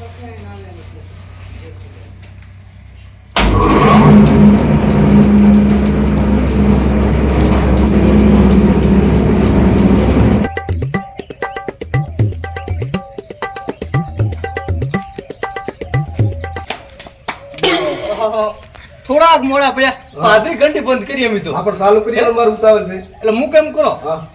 Okay, now let me get it. થોડાક મોડા પડ્યા. પાંત્રી ઘંટી બંધ કરી અમે તો. આપણે ચાલુ કરીએ એટલે મારું ઉતાવળ છે. એટલે હું કેમ કરો.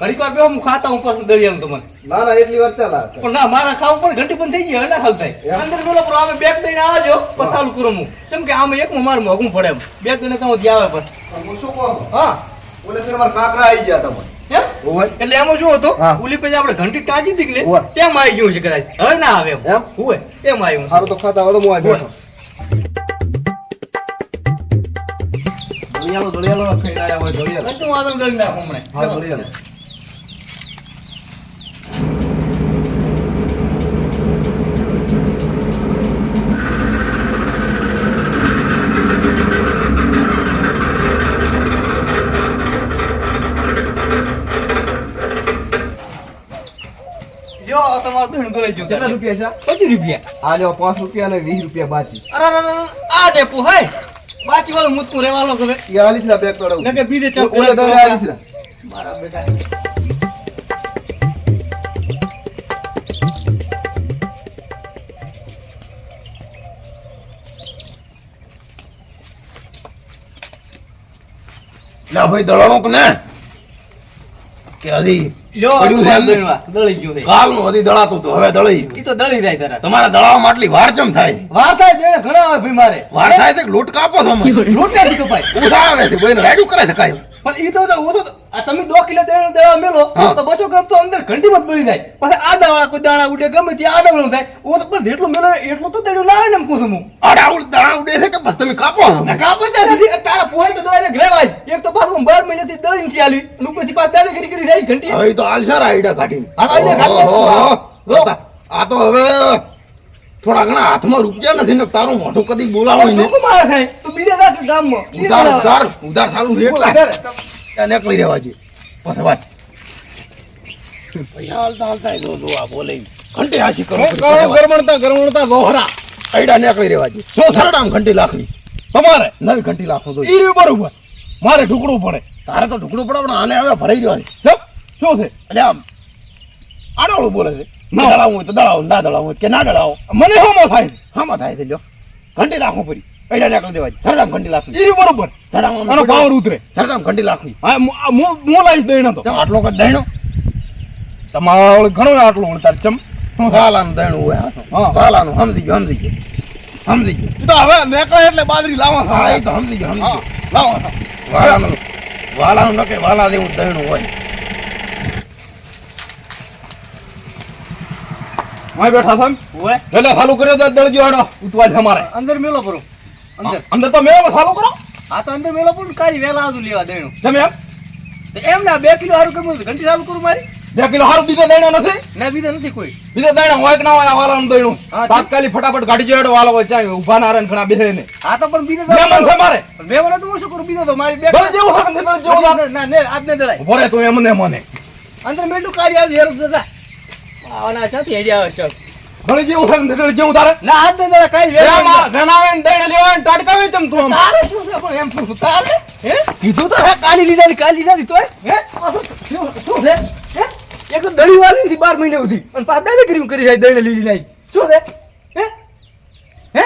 ઘડીક વાર બેહો હું ખાતા હું પાછું દરિયાનું તમને. ના ના એટલી વાર ચાલા પણ ના મારા ખાવું પણ ઘંટી બંધ થઈ ગઈ એટલે હાલ થાય. અંદર બોલો પણ અમે બેગ દઈને આવજો પછી ચાલુ કરો હું કેમ કે આમાં એક મારે મોઘું પડે એમ. બેગ દઈને તમે ત્યાં આવે પણ. હું શું કહું? હા. ઓલે ફેર મારા કાકરા આવી ગયા તમે એટલે એમાં શું હતું. પછી આપણે ઘંટી તાજી ઉવ્વ. તેમ આવી ગયું છે કદાચ. હવે ના આવે એમ. એમ? હોય એમ આવ્યું સારું તો ખાતા હોય તો હું આવી દળિયાલો દળિયાલો ખાઈ આયા હોય દળિયાલો કશું વાંધો કરી નાખો હમણે. હા દળિયાલો તમારું ગળી કેટલા રૂપિયા છે? પચીસ રૂપિયા. આ લ્યો પાંચ રૂપિયા અને વીસ રૂપિયા બાચી અરે આ ડેપો હે. બાકી વાળો મુતકું રેવાલો હવે એ હાલીસ ના બેક તોડો નકે બીજે ચક ઓલે તો હાલીસ ના. મારા બેટા. ના ભાઈ દળાણો કે ને? કે હજી દળવા, તમારા દળાવામાં આટલી વાર ચમ થાય? વાર થાય ઘણા આવે ભાઈ મારે. વાર થાય લૂંટ કાપો તમે અમે નથી કપાય. છે કરે છે કાંઈ? પણ ઈ તો ઓ તો તમે દો કિલો દેણ દેવા મેલો તો બસો ગ્રામ તો અંદર ઘંટી મત બળી જાય. પછી આ દાણા કોઈ દાણા ઉડે ગમે ત્યાં આડવણું થાય. ઓ તો પણ જેટલું મેલો એટલું તો દેણું ના આવે ને કહું છું હું. અડાઉડ દાણા ઉડે છે કે બસ તમે કાપો છો? ના નથી. તારા પોહે તો દોઈને ગ્રેવાય એક તો પાછું બાર મહિનાથી દળીને થી આલી અને ઉપરથી પાછું દાદાગીરી કરી જાય ઘંટી. હવે તો હાલ સારા આઈડા કાઢી. આ આ તો હવે થોડા ઘણા હાથમાં રૂપિયા નથી ને તારું મોઢું કદી બોલાવું શું નહીં. થાય? તું બીજા જાત ગામમાં. ઉધાર ઉધાર ઉધાર ચાલુ એટલા. ત્યાં નીકળી રહેવા જોઈએ પછી વાત. પૈસા હાલતા હાલતા જો જો આ બોલે. ઘંટી હાસી કરો ગરમણતા ગરમણતા વહોરા. આઈડા નીકળી રહેવા જોઈએ શું સરડામ ઘંટી લાખની તમારે? નવી ઘંટી લાખો તો. ઈ બરોબર મારે ઢુકડું પડે. તારે તો ઢુકડું પડે પણ આને હવે ભરાઈ રહ્યો છે. શું છે? એટલે આડાવડું બોલે છે. ના. દળાવું હોય તો દળાવો ના દળાવું હોય કે ના દળાવો મને હોમાં થાય? હામાં થાય છે ઘંટી લાખો પડી. આઈડા નીકળી દેવા સરડામ ઘંટી લાખવી. એ બરોબર. સરડામ આનો પાવર ઉતરે. સરડામ ઘંટી લાખવી. હા મુ- લાવીશ દઈને તો. આટલો કદ દહેણો તમારો ઘણો આટલું ઉણતાર ચમ? વાલાનું દહેણું હોય હા. વાલાનું સમજી ગયો સમજી ગયો. સમજી ગયો. તો હવે નેકળે એટલે બાદરી લાવવા હા એ તો સમજી ગયો સમજી ગયો. લાવો વાલાનું વાલાનું નકે વાલા જેવું દહીણું હોય. અહીં બેઠા સમ? ઓય, એટલે ચાલુ કર્યો તો દળજી હાડો ઉતવા છે મારે અંદર મેલો પરો અંદર. અંદર તો મેળો ચાલુ કરો. આ તો અંદર મેલો પણ કારી વેલા આવતું લેવા દેણું. જમે એમ? એમ ના બે કિલો હારું કરવું ઘંટી ચાલુ કરું મારી. બે કિલો હારું બીજો દઈનો નથી? ના બીજો નથી કોઈ. બીજો દઈનો હોય કે ના હોય આ વાલાનું દઈનું હા, તાત્કાલિક ફટાફટ ગાડી જેડો વાલો હોય ચાય ઊભા ના રહે ને ઘણા બેહે ને. આ તો પણ બીજો મહેમાન છે મારે. મેમણ તો હું શું કરું? બીજો તો મારી બે ભલે જેવું હોય ને જેવું ના ના ને આજ ને દળાય. ભરે તું એમ ને મને. અંદર મેલું કાઢી આવી હેરું જતા આવાના ભલે જેવું હોય ને જેવું તારે? ના આજ ને દળા કાઢી વેલા એમ આ ઘણા આવે ને દઈને લેવા ને ટાટકાવે ચમ તું તારે શું છે પણ એમ પૂછું. તારે? હે? કીધું તો હે લીધા ની લીધા હે? શું શું છે? હે? એક તો દડી વાળી બાર મહિને સુધી. અને પાછા દાદાગીરી કરી જાય દઈને લીધી નહીં શું છે? હે? હે?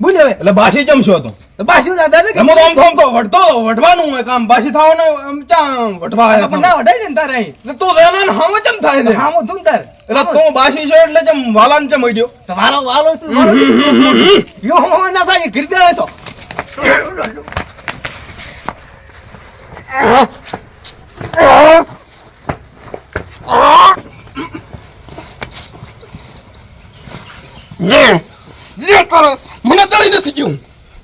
બોલ હવે. એટલે બાસી ચમ છો તું? તો પાછું ના દાદાગીરી એમાં તો આમ તો તો વટતો વટવાનું હોય કામ બાસી થવાનું આમ ચા વટવા આયા પણ ના વઢાય ને તારે અહીં. એટલે તું વેલા ને હામો ચમ થાય ને હામો તું તાર. એટલે તું બાસી છો એટલે ચમ વાલાન ચમ અડ્યો તો વાલો વાલો છું યો હો ના થાય ગીરદા તો લે લે તારે મને દળી નથી જીવું.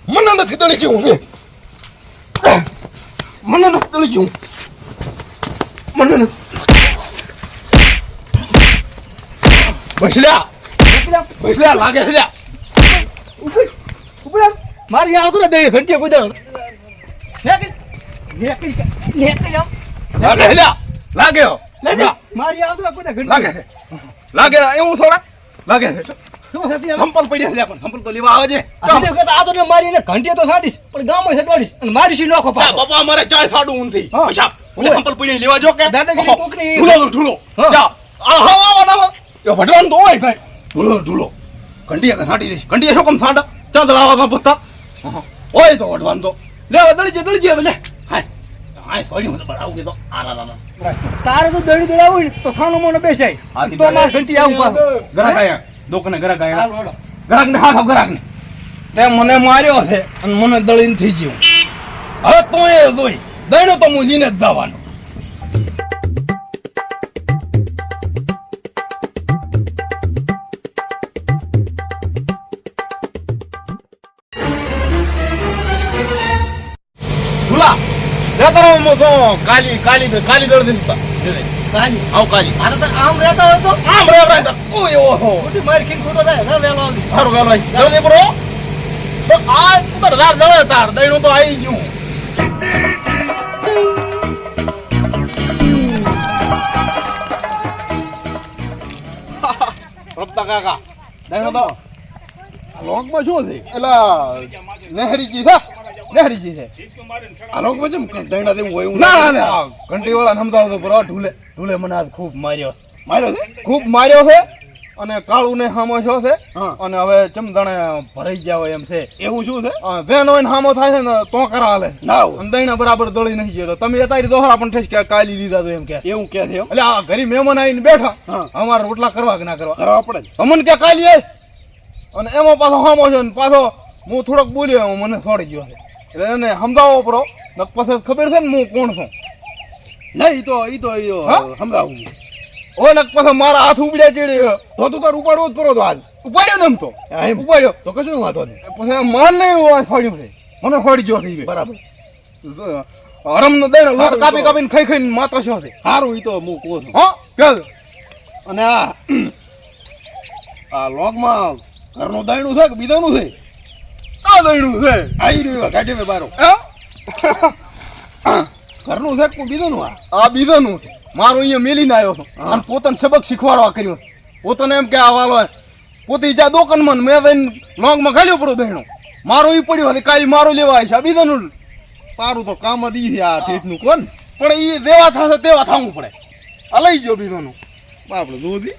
મને નથી દળી જીવું લે મને નથી દળી જીવું. મને નથી. બસલ્યા બસલ્યા લાગે છે મારી આવતો ને દે ઘંટી કોઈ નેકલ લાગે છે. લાગે લાગે છે. છે. એવું થોડા. લાગે છે છે? સંપલ પડ્યા છે પણ સંપલ તો લેવા આવે છે. આ તે વખત આ તો મારીને ઘંટીએ તો સાડીશ પણ ગામમાં સટવાડીશ. અને મારી સી નોખો તા બાપા મારે ચાય સાડું ઊંધી પૈસા ઓલે સંપલ પડ્યા લેવા જો કે. દાદાગીરી કોકની- ઢૂલો ઢૂલો જા. આ હા આવો ના એ ભટવાનું તો હોય કઈ ઢૂલો ઢૂલો ઘંટીયા કે સાંટી દઈશ ઘંટીયા શું કામ સાંડા? ચાંદ લાવા કા પત્તા ઓહો, તો વઢવાનું તો. લે હવે દળી જે દળી જે હવે લે. હાય. હાય સોરી હું તો બરાબર કીધો આ લા લા લા. તારે તો દડી દડાવું તો સાનો મોનો બેસાય. તો માર ઘંટી આવું પાછો. આયા દુકાને ગ્રાહક આયા હાલો, હાલો. ને હાથ આપ ગ્રાહક ને તે મને માર્યો છે અને મને દળીને થઈ ગયું. હવે તું એ જોઈ દઈનો તો હું જીને જ દાવાનો કાલી કાલી કાલી દળ દીન કાલી. આવ કાલી આ તો આમ રહેતા હોય તો? આમ રે રે ઓ એવો હો ખોટી મારી ખીન ખોટો થાય ના વેલો આવી. હારું વેલો આઈ જલ્દી બરો તો આ તાર. દઈનું તો આવી ગયું. રમતા કાકા. દઈનું તો લોકમાં શું છે? એલા નહેરીજી છે નહેરીજી છે. આ લોકમાં જેમ દઈના જેવું હોય એવું ના ના ઘંટી વાળા સમજાવતો બરો ઢૂલે ઢૂલે મને આજ ખૂબ માર્યો. માર્યો છે? ખૂબ માર્યો છે અને કાળું ને હામો છો છે અને હવે ચમદણે ભરાઈ ગયા હોય એમ છે. એવું શું છે? વેન હોય ને હામો થાય છે ને તો કરા હાલે. અને દઈના બરાબર દળી નહીં ગયો તો તમે અત્યારે દોહરા પણ ઠેસ કે કાલી લીધા તો એમ કે. એવું કે છે એટલે આ ઘરે મહેમાન આવીને બેઠા. અમારે રોટલા કરવા કે ના કરવા? કરવા પડે અમન કે કાલી અને એમાં પાછો હામો છે ને પાછો હું થોડોક બોલ્યો એમ મને છોડી ગયો છે. એટલે એને સમજાવો નક પછી ખબર છે ને હું કોણ છું? નહીં તો ઈ તો ઈ? સમજાવું ઓ નક પછી મારા હાથ ઉપડ્યા ચડી. તો તું તાર ઉપાડવો જ પરો તો આજ. ઉપાડ્યો ને એમ તો? એમ. ઉપાડ્યો. તો કશું વાંધો નહીં. પછી માન નહીં છોડ્યું છે. મને છોડી ગયો થઈ બરાબર. હરમ નો દેણ લોટ કાપી કાપીને ખાઈ ખાઈને માતા છો છે. સારું ઈ તો હું કહું છું. હો કે અને આ આ લોગમાં ઘરનું દાયણું છે કે બીજાનું છે? આ દઈણું છે? આવી રહ્યું કાઢે મે બારો? ઘરનું છે કોઈ બીજાનું આ? આ બીજાનું છે. મારો અહીંયા મેલીને આવ્યો છું હા. અને પોતાને સબક શીખવાડવા કર્યો. પોતાને એમ કે આ વાલો પોતે જા દુકાનમાં ને મેં જઈને લોંગમાં ગાલ્યો પડ્યો દહીણો મારો ઈ પડ્યો હતી કાલે મારો લેવા આવી છે આ બીજાનું તારું તો કામ જ ઈ છે આ ઠેઠનું કોણ? પણ એ દેવા થશે તેવા થવું પડે. આ લઈ ગયો બીજાનું. બાપડે દૂધી.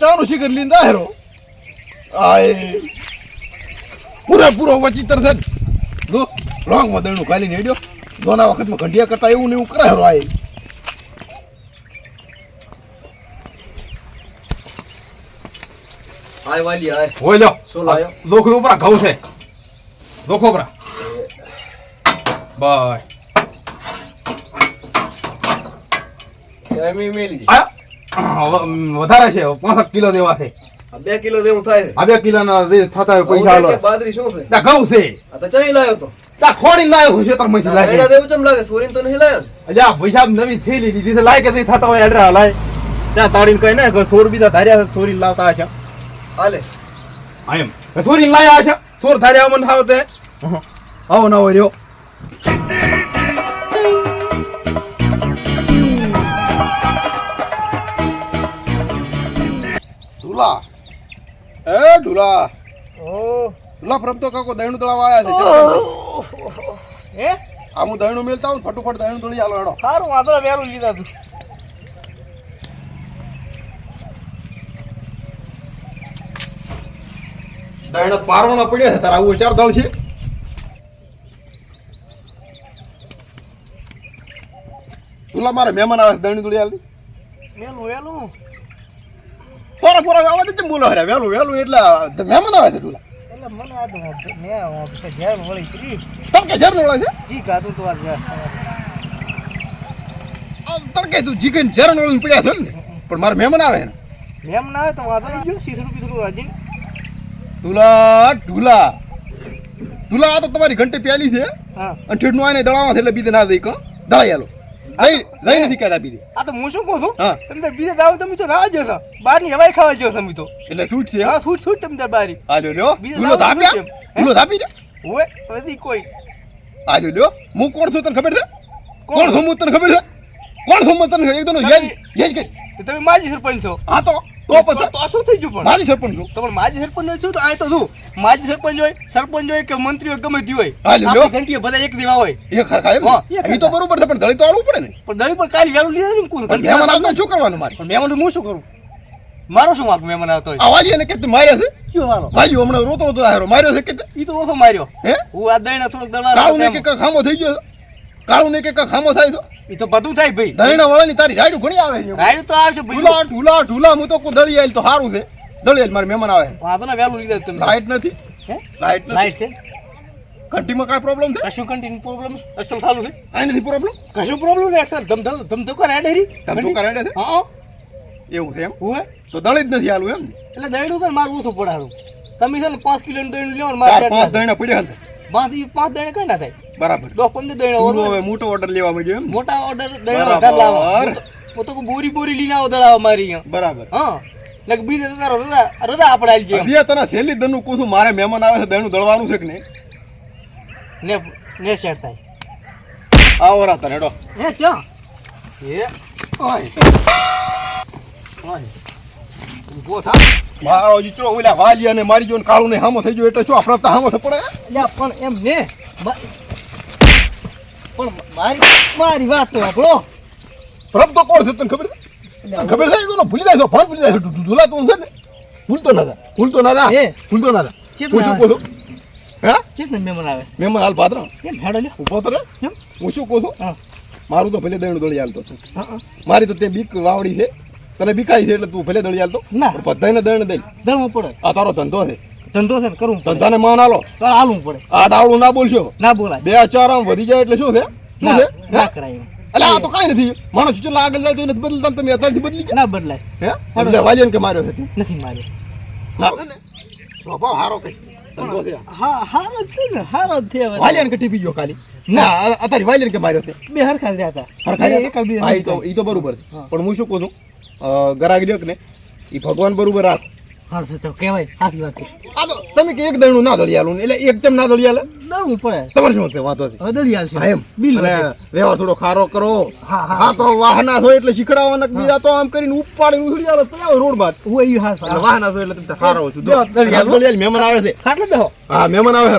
ચાલુ શિખર લઈને દાહેરો આય. પૂરા પૂરો વચિત્ર છે. જો લોંગમાં દયણું ખાલી નેડ્યો દોના વખતમાં ઘંટિયા કરતા એવું ને એવું કરે હરો આય. આય વાલી આય હોય લ્યો. શું લાયો? દોખ ઉપરા ઘઉં છે. લોખો ઉપરા. બાય. આ વધારે છે પાંચ કિલો દેવા છે. આ બે કિલો દેવું થાય. આ બે કિલોના જે થતા હોય પૈસા હાલો. કે શું છે? આ ઘઉં છે. આ તો ચાઈ લાયો તો. ત્યાં ખોડી લાયો હું ખેતરમાંથી એડા લાગે? દેવું ચમ લાગે? સોરીન તો નહીં લાયો ને? પૈસા નવી થઈ લીધી છે. લાય કે થતા હોય એડરા લાય ત્યાં તાળીને કઈ ના કે સોર બીજા ધાર્યા છે ચોરી લાવતા હશે. હાલે. લાયા હશે. સોર ધાર્યા મન થાવ તે. આવો ના હોય રહ્યો. એ ઢુલા. ઓ ઢુલા પ્રમતો કાકો દહીણું દળાવા આવ્યા છે હે? આ હું દયણું મેલતા આવું ફટોફટ દહીણું દળી આલો હેડો. સારું વાંધો વેલું લીધા તું. દયણ પારવાના પડ્યા છે તારા આવું ચાર દળ છે. ઢુલા મારે મહેમાન આવે દહીણું દળી આલી. મેલું વહેલું પોરા પોરા આવે દે બોલો હરે વેલું વહેલું એટલે મહેમાન આવે છે ઢુલા. એટલે મને આ તો મેં પછી ઘેર વળી કરી તમ કે ઝેર નોળા છે? જી ખાધું તો તડકે તું જીગન ઝેર નોળીને પડ્યા છે ને? પણ મારે મહેમાન આવે ને. મેમ આવે તો વાંધો નહીં ગયો સીસડું પીસડું હજી ઢુલા ઢુલા. ઢુલા આ તો તમારી ઘંટી પ્યાલી છે. હા. અને ઠેઠનું આને દળાવા એટલે બીજે ના દઈ કો દળાઈ આલો. લઈ લઈ નથી કહેતા બીજે. આ તો હું શું કહું છું? તમે બીજે જાવ તમે તો રાહ જોશો. બહારની હવાઈ ખાવા જોશો તમે તો. એટલે છૂટ છે? હા છૂટ છૂટ તમે બારી આ જો લ્યો. ઢુલો ધાપ્યા? શું ધાપી રે હોય પછી કોઈ. આ લ્યો લ્યો. હું કોણ છું તને ખબર છે? કોણ? છું હું તને ખબર છે? કોણ છું હું તને એકદમ યજ યજ કે તમે માજી સરપંચ છો. હા તો તો પછી તો શું થઈ ગયું પણ? મારી સરપંચ છું. તો પણ માજી સરપંચ છું તો આ તો શું? માજી સરપંચ હોય સરપંચ હોય કે મંત્રી હોય ગમે તે હોય. હા, લ્યો. બધા એક દેવા હોય. એ ખરખા એમ? એ તો બરોબર છે પણ દળી તો આવું પડે ને. પણ દળી પણ કાલ વેલું લીધા ને કોણ મહેમાન આવતો શું કરવાનું મારે? પણ મહેમાન હું શું કરું? મારો શું વાંક મહેમાન આવતો હોય? આ એને કે માર્યા છે? કયો વાળો વાલી હમણાં રોતો રોતો આવ્યો માર્યો છે કે ઈ તો ઓછો માર્યો. હે? હું આ દઈને થોડોક કાળું ને કે દળવા ખામો થઈ ગયો? કાળું ને કે ખામો થાય તો? ઈ તો બધું થાય ભાઈ. દહીણા વાળાની તારી રાયડું ઘણી આવે છે. રાયડું તો આવશે ભાઈ. ઢુલા ઢુલા ઢુલા હું તો કોઈ દળી આવેલ તો સારું છે. દળી મારે મહેમાન આવે. વાંધો ને વહેલું લીધા તમે. લાઈટ નથી. હે? લાઈટ નથી. લાઈટ છે? કંટીમાં કાંઈ પ્રોબ્લેમ છે? કશું કંટીન પ્રોબ્લેમ અસલ ચાલુ છે? આ નથી પ્રોબ્લેમ કશું પ્રોબ્લેમ નથી અસલ. ધમ ધમ ધમ ધોકા રેડેરી તમે તો કરાડે છે? હા એવું છે એમ? હું તો દળી જ નથી આલું એમ એટલે દહીણું તો મારું ઓછું પડારું? તમે છે ને પાંચ કિલો દહીણું લેવાનું મારે પાંચ દહીણા પડ્યા હતા પાંચ પાંચ દહીણા કઈ ના થાય? બરાબર. દસ પંદર ઓર્ડર હવે મોટો ઓર્ડર લેવા મળ્યો એમ મોટા ઓર્ડર બરાબર. વધારે લાવો હું તો બોરી બોરી લઈને આવો દળાવો મારી બરાબર. હા. રદા રજા રજા આપણે આવી જઈએ હજી તને છેલ્લી દનુ કહું મારે મહેમાન આવે છે દહીણું દળવાનું છે કે નહીં? ને ને શેર થાય. આવો રા તને હેડો. એ ચા એ? ઓય. ઓય. ઊભો થા. મારો જીચરો ઓલા વાલી અને મારી જોન કાળું ને હામો થઈ ગયો એટલે શું આપણે તો હામો થઈ પડે? યા પણ એમ ને પણ મારી મારી વાત તો આપણો રબ તો કોણ છે તને ખબર છે? ખબર છે તો ભૂલી જાય ફોન ભૂલી જાય ઢુલા તો છે ને? ભૂલતો ના ભૂલતો ના ભૂલતો ના થા કેટલા હું કહું છું હે? કેટલા મહેમાન આવે. મહેમાન હાલ પાત્ર. કેમ હેડો લે ઊભો તો? હું શું કહું છું મારું તો ભલે દહીણું દોડી હાલતો. મારી તો તે બીક વાવડી છે. તને બીકાય છે એટલે તું ભલે દોડી હાલતો. ના. બધાને દહીણ દઈ. દળવું પડે. આ તારો ધંધો છે. ધંધો છે ને કરવું ધંધાને માન આલો. તો હાલવું પડે. આ ડાવડું ના બોલશો. ના બોલાય. બે ચાર આમ વધી જાય એટલે શું છે? શું છે? ના કરાય એમ. આ તો કાઈ નથી. માણસ ચલો આગળ જાય તો નથી બદલતા તમે અત્યારથી બદલી ગયા? ના બદલાય. હે? એટલે વાલિયન કે માર્યો છે નથી માર્યો. ના. સ્વભાવ હારો કઈ. ધંધો છે? આ. હા હારો છે ને હારો જ વાલિયન કે ટીપી ગયો ખાલી? ના. અત્યારે વાલિયન કે માર્યો છે બે હરખા રહ્યા હતા. હરખાઈ રહ્યા એકા બે હતા? હા, ઈ તો ઈ તો બરોબર છે. પણ હું શું કહું છું? અ, ગરાગ ને એ ભગવાન બરોબર રાખ. હા તો- તો કહેવાય સાચી વાત આ તો તમે કે એક દણું ના દળી એટલે એક ચમ ના દળી દળવું પડે. તમારે શું છે વાંધો છે? હવે દળી એમ. બિલ વ્યવહાર થોડો ખારો કરો. હા, તો વાહના હોય એટલે શીખડાવવાના બીજા તો આમ કરીને ઉપાડીને ઉછળી તો રોડ બાદ હું એવી હા વાહના હોય એટલે તમે ખારો છો. મહેમાન આવે છે. ખાટલે બેહો હા મહેમાન આવે